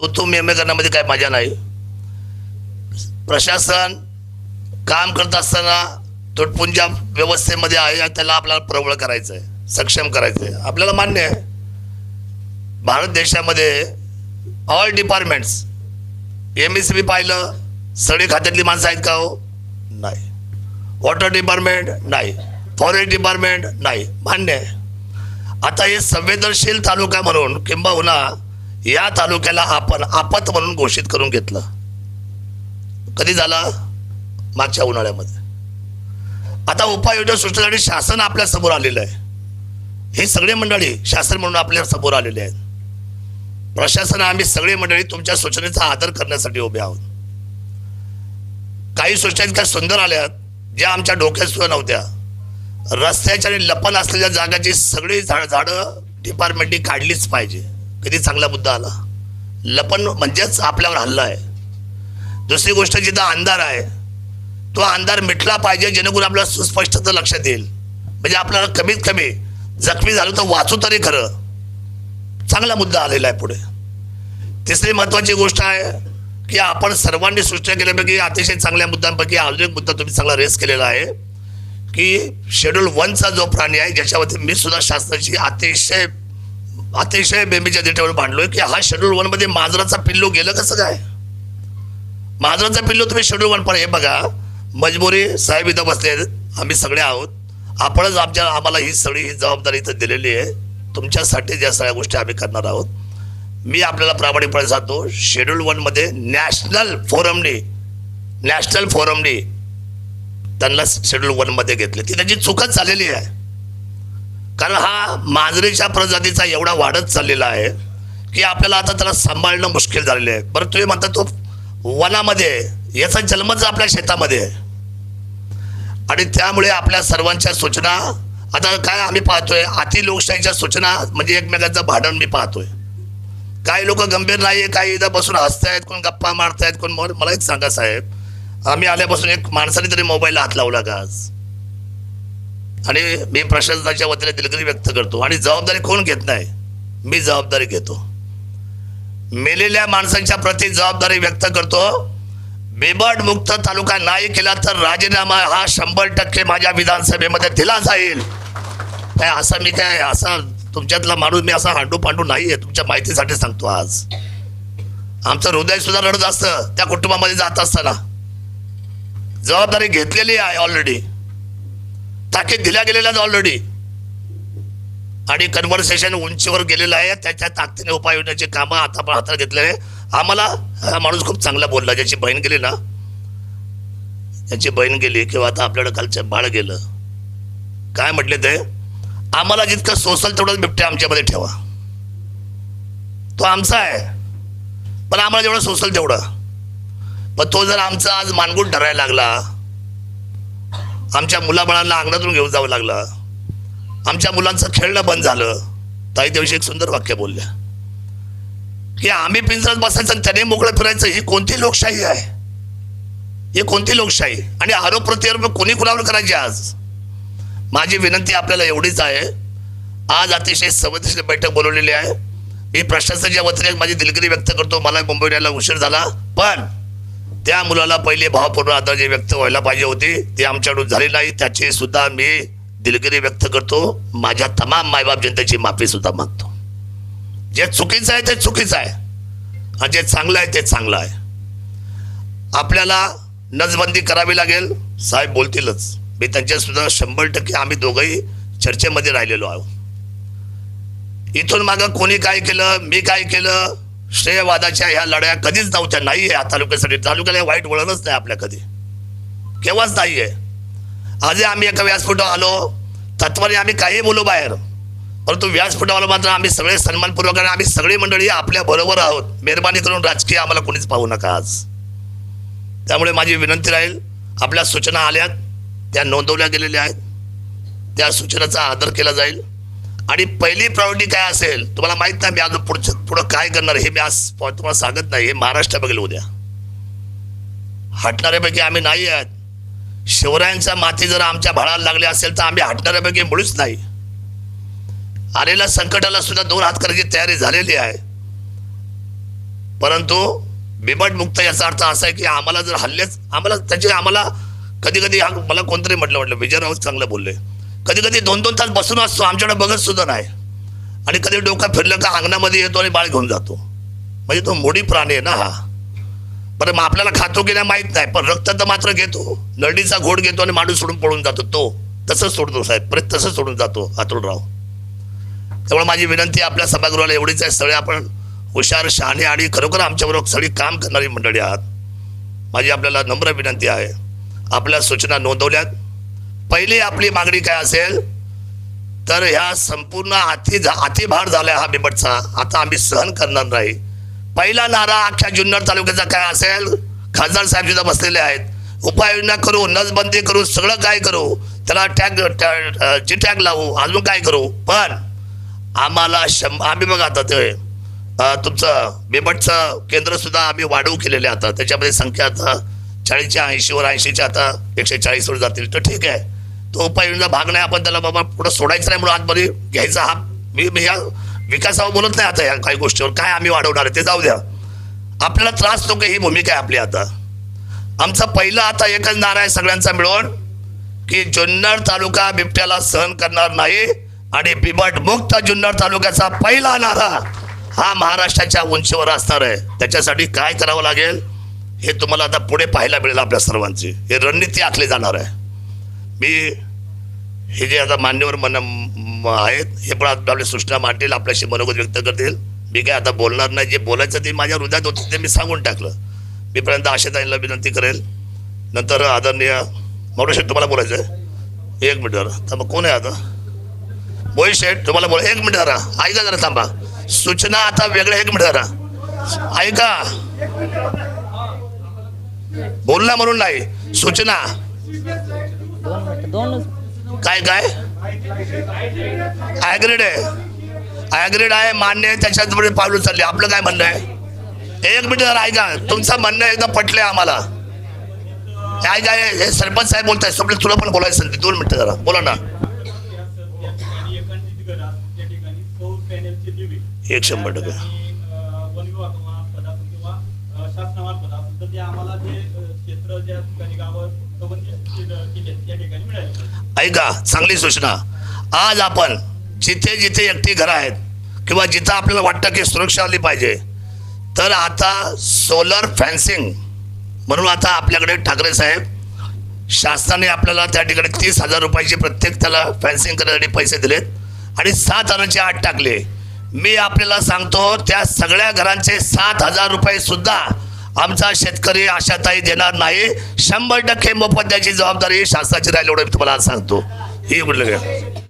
तो तो मेमे करण्यामध्ये काय मजा नाही. प्रशासन काम करत असताना तुटपुंजा व्यवस्थेमध्ये आहे आणि त्याला आपल्याला प्रबळ करायचं आहे सक्षम करायचं आहे आपल्याला मान्य आहे. भारत देशामध्ये all departments M S B पाहिलं सगळी खात्यातली माणसं आहेत का हो? नाही. वॉटर डिपार्टमेंट नाही. फॉरेस्ट डिपार्टमेंट नाही. मान्य आहे. आता हे संवेदनशील तालुका म्हणून किंबहुना या तालुक्याला आपण आपत म्हणून घोषित करून घेतलं. कधी झाला? मागच्या उन्हाळ्यामध्ये. आता उपाययोजना सुचण्यासाठी शासन आपल्यासमोर आलेलं आहे. हे सगळे मंडळी शासन म्हणून आपल्यासमोर आलेले आहेत. प्रशासन आम्ही सगळे मंडळी तुमच्या सूचनेचा आदर करण्यासाठी उभे आहोत. काही सूचना इतक्या सुंदर आल्यात ज्या आमच्या डोक्यात सुद्धा नव्हत्या. रस्त्याच्या आणि लपन असलेल्या जागाची सगळी झाड झाडं डिपार्टमेंटनी काढलीच पाहिजे. कधी चांगला मुद्दा आला? लपन म्हणजेच आपल्यावर हल्ला आहे. दुसरी गोष्ट जिथं अंधार आहे तो अंधार मिटला पाहिजे जेणेकरून आपल्याला सुस्पष्टता लक्षात येईल. म्हणजे आपल्याला कमीत कमी जखमी झालो तर वाचू तरी खरं. चांगला मुद्दा आलेला आहे पुढे. तिसरी महत्वाची गोष्ट आहे की आपण सर्वांनी सूचना केल्यापैकी अतिशय चांगल्या मुद्द्यांपैकी अजून एक मुद्दा तुम्ही चांगला रेस केलेला आहे. की शेड्यूल वनचा जो प्राणी आहे ज्याच्यावरती मी सुद्धा शासनाची अतिशय अतिशय बेबीच्या देठावर भांडलोय की हा शेड्यूल वनमध्ये मांजराचा पिल्लू गेलं कसं काय? मांजराचा पिल्लू तुम्ही शेड्यूल वन पण हे बघा. मजबुरी साहेब इथं बसले आहेत. आम्ही सगळे आहोत. आपणच आमच्या आम्हाला ही सगळी ही जबाबदारी इथं दिलेली आहे. तुमच्यासाठी ज्या सगळ्या गोष्टी आम्ही करणार आहोत. मी आपल्याला प्रामाणिकपणे सांगतो शेड्यूल वनमध्ये नॅशनल फोरमने नॅशनल फोरमने त्यांना शेड्यूल वनमध्ये घेतले. ती त्यांची चुकच झालेली आहे. कारण हा मांजरीच्या प्रजातीचा एवढा वाढत चाललेला आहे की आपल्याला आता त्याला सांभाळणं मुश्किल झालेलं आहे. बरं तुम्ही म्हणता तो वनामध्ये याचा जन्मच आपल्या शेतामध्ये आहे. आणि त्यामुळे आपल्या सर्वांच्या सूचना आता काय आम्ही पाहतोय अति लोकशाहीच्या सूचना म्हणजे एकमेकांचं भांडण मी पाहतोय. काही लोक गंभीर नाही आहे काही इथं बसून हसतायत कोण गप्पा मारतायत कोण मला मला एक सांगा साहेब. आम्ही आल्यापासून एक माणसाने तरी मोबाईलला हात लावला का आज? आणि मी प्रशासनाच्या वतीने दिलगिरी व्यक्त करतो. आणि जबाबदारी कोण घेत नाही? मी जबाबदारी घेतो. मेलेल्या माणसांच्या प्रति जबाबदारी व्यक्त करतो. बेबट मुक्त तालुका नाही केला तर राजीनामा हा शंभर टक्के माझ्या विधानसभेमध्ये दिला जाईल. काय असं मी काय असा तुमच्यातला माणूस मी असा हांडू पांडू नाही आहे तुमच्या माहितीसाठी सांगतो आज. आमचं हृदय सुद्धा रडत असतं त्या कुटुंबामध्ये जात असताना. जबाबदारी घेतलेली आहे ऑलरेडी ताकीद दिल्या गेलेल्या ऑलरेडी आणि कन्व्हर्सेशन उंचीवर गेलेलं आहे. त्याच्या ताकदीने उपाययोजनाची कामं आता पण हातात घेतलेले आम्हाला हा माणूस खूप चांगला बोलला. ज्याची बहीण गेली ना त्याची बहीण गेली किंवा आता आपल्याकडे कालचं बाळ गेलं. काय म्हटले ते? आम्हाला जितकं सोसल तेवढंच बिबट्या आमच्यामध्ये ठेवा. तो आमचा आहे. पण आम्हाला जेवढं सोसल तेवढं. पण तो जर आमचा आज मानगुट ठरायला लागला आमच्या मुलाबाळांना अंगणातून घेऊन जावं लागलं. आमच्या मुलांचं खेळणं बंद झालं. ताई त्याविषयी एक सुंदर वाक्य बोलल्या. की आम्ही पिंजरात बसायचं आणि त्याने मोकळं फिरायचं ही कोणती लोकशाही आहे? ही कोणती लोकशाही? आणि आरोप प्रत्यारोप कोणी कुणावर करायचे आज? माझी विनंती आपल्याला एवढीच आहे. आज अतिशय संवेदनशील बैठक बोलवलेली आहे. मी प्रशासनाच्या वतीने माझी दिलगिरी व्यक्त करतो. मला मुंबईला यायला उशीर झाला. पण त्या मुलाला पहिले भावपूर्ण आदर जे व्यक्त व्हायला पाहिजे होती. ते आमच्याकडून झाले नाही. त्याची सुद्धा मी दिलगिरी व्यक्त करतो. माझ्या तमाम मायबाप जनतेची माफी सुद्धा मागतो. जे चुकीचं आहे ते चुकीचं आहे. आणि जे चांगलं आहे ते चांगलं आहे. आपल्याला नजबंदी करावी लागेल. साहेब बोलतीलच. मी त्यांच्यासुद्धा शंभर टक्के आम्ही दोघंही चर्चेमध्ये राहिलेलो आहोत. इथून मागं कोणी काय केलं मी काय केलं श्रेयवादाच्या ह्या लढ्या कधीच नव्हत्या नाही आहे. या तालुक्यासाठी तालुक्याला वाईट वळणच नाही आपल्या कधी. केव्हाच नाही आहे. आजही आम्ही एका व्यासपीठावर आलो. तत्वाने आम्ही काही बोलू बाहेर. परंतु व्यासपीठावर मात्र आम्ही सगळे सन्मानपूर्वक आणि आम्ही सगळी मंडळी आपल्या बरोबर आहोत. मेहरबानी करून राजकीय आम्हाला कोणीच पाहू नका आज. त्यामुळे माझी विनंती राहील आपल्या सूचना आल्यात त्या नोंदवल्या गेलेल्या आहेत. त्या सूचनाचा आदर केला जाईल. आणि पहिली प्रायोरिटी काय असेल तुम्हाला माहीत नाही मी अजून पुढचं पुढं काय करणार हे मी आज तुम्हाला सांगत नाही हे महाराष्ट्र बघेल उद्या हटणाऱ्यापैकी आम्ही नाही आहेत. शिवरायांचा माती जर आमच्या भाळाला लागले असेल तर आम्ही हटणाऱ्यापैकी मुळीच नाही. आलेल्या संकटाला सुद्धा दोन हात करायची तयारी झालेली आहे. परंतु बिबट मुक्त याचा अर्थ असा आहे की आम्हाला जर हल्लेच आम्हाला त्याचे आम्हाला कधी कधी मला कोणतरी म्हटलं म्हटलं विजय राऊत चांगलं बोलले. कधी कधी दोन दोन तास बसून असतो आमच्याकडे बघत सुद्धा नाही. आणि कधी डोकं फिरलं का अंगणामध्ये येतो आणि बाळ घेऊन जातो. म्हणजे तो मोडी प्राणी आहे ना हा. बरं मग आपल्याला खातो की नाही माहीत नाही पण रक्त तर मात्र घेतो. नळडीचा घोड घेतो आणि माणूस सोडून पळून जातो. तो तसंच सोडतो साहेब परत तसंच सोडून जातो अतुलराव. त्यामुळे माझी विनंती आपल्या सभागृहाला एवढीच आहे सगळे आपण हुशार शहाणे आणि खरोखर आमच्याबरोबर सगळी काम करणारी मंडळी आहात. माझी आपल्याला नम्र विनंती आहे. आपल्या सूचना नोंदवल्यात. पहिली आपली मागणी काय असेल? तर ह्या संपूर्ण अति अतिभार झालाय हा बिबटचा. आता आम्ही सहन करणार नाही. पहिला नारा अख्ख्या जुन्नर तालुक्याचा काय असेल? खासदार साहेब सुद्धा बसलेले आहेत. उपाययोजना करू नसबंदी करू सगळं काय करू? त्याला टॅग जी टॅग लावू अजून काय करू? पण आम्हाला शंभ आम्ही बघा आता ते तुमचं बिबटचं केंद्र सुद्धा आम्ही वाढवू केलेले आता. त्याच्यामध्ये संख्या आता चाळीसच्या ऐंशीवर ऐंशीच्या आता एकशे चाळीसवर जातील. तर ठीक आहे. तो उपाययोजना भाग नाही आपण त्याला बाबा पुढं सोडायचं नाही म्हणून आतमध्ये घ्यायचा हा. मी मी या विकासावर बोलत नाही आता या काही गोष्टीवर. काय आम्ही वाढवणार आहे ते जाऊ द्या. आपल्याला त्रास नको ही भूमिका आहे आपली आता. आमचा पहिला आता एकच नारा आहे सगळ्यांचा मिळून की जुन्नर तालुका बिबट्याला सहन करणार नाही आणि बिबट मुक्त जुन्नर तालुक्याचा पहिला नारा हा महाराष्ट्राच्या उंचीवर असणार आहे. त्याच्यासाठी काय करावं लागेल हे तुम्हाला आता पुढे पाहायला मिळेल आपल्या सर्वांची. हे रणनीती आखली जाणार आहे. मी हे जे आता मान्यवर मन म- आहेत हे पण आता आपल्या सूचना मांडतील आपल्याशी मनोगत व्यक्त करतील. मी काय आता बोलणार नाही जे बोलायचं ते माझ्या हृदयात होतं ते मी सांगून टाकलं. मी पर्यंत आशेताईंना विनंती करेल. नंतर आदरणीय मोठे तुम्हाला बोलायचं आहे? एक मिनिट जरा मग कोण आहे आता? मोहित शेठ तुम्हाला बोला एक मिनिट जरा ऐका जरा थांबा. सूचना आता वेगळ्या एक मिनिट जरा. ऐका. बोलणं म्हणून नाही सूचना. काय काय? ॲग्रीड आहे. ॲग्रीड आहे मान्य आहे त्याच्यात पुढे पावलं चालली आपलं काय म्हणणं आहे? एक मिनिट जरा ऐका. तुमचं म्हणणं एकदम पटलंय आम्हाला. हे ऐका हे सरपंच साहेब बोलताय सोपले तुला पण बोलायचं दोन मिनिटं जरा. बोला ना. एक शंभर टक्के. शासनामार्फत असेल तर ते आम्हाला जे क्षेत्र ज्या ठिकाणी ऐका चांगली सूचना. आज आपण जिथे जिथे एकटी घरं आहेत किंवा जिथं आपल्याला वाटतं की सुरक्षा आली पाहिजे तर आता सोलर फॅन्सिंग म्हणून आता आपल्याकडे ठाकरे साहेब शासनाने आपल्याला त्या ठिकाणी तीस हजार रुपयाचे प्रत्येक त्याला फॅन्सिंग करण्यासाठी पैसे दिलेत आणि सात हजाराचे आठ टाकले. मी आपल्याला सांगतो त्या सगळ्या घरांचे सात हजार रुपये सुद्धा आमचा शेतकरी आशाताई देणार नाही. शंभर टक्के मोफत द्यायची जबाबदारी शासनाची राहिली एवढं मी तुम्हाला सांगतो. हे म्हटलं काय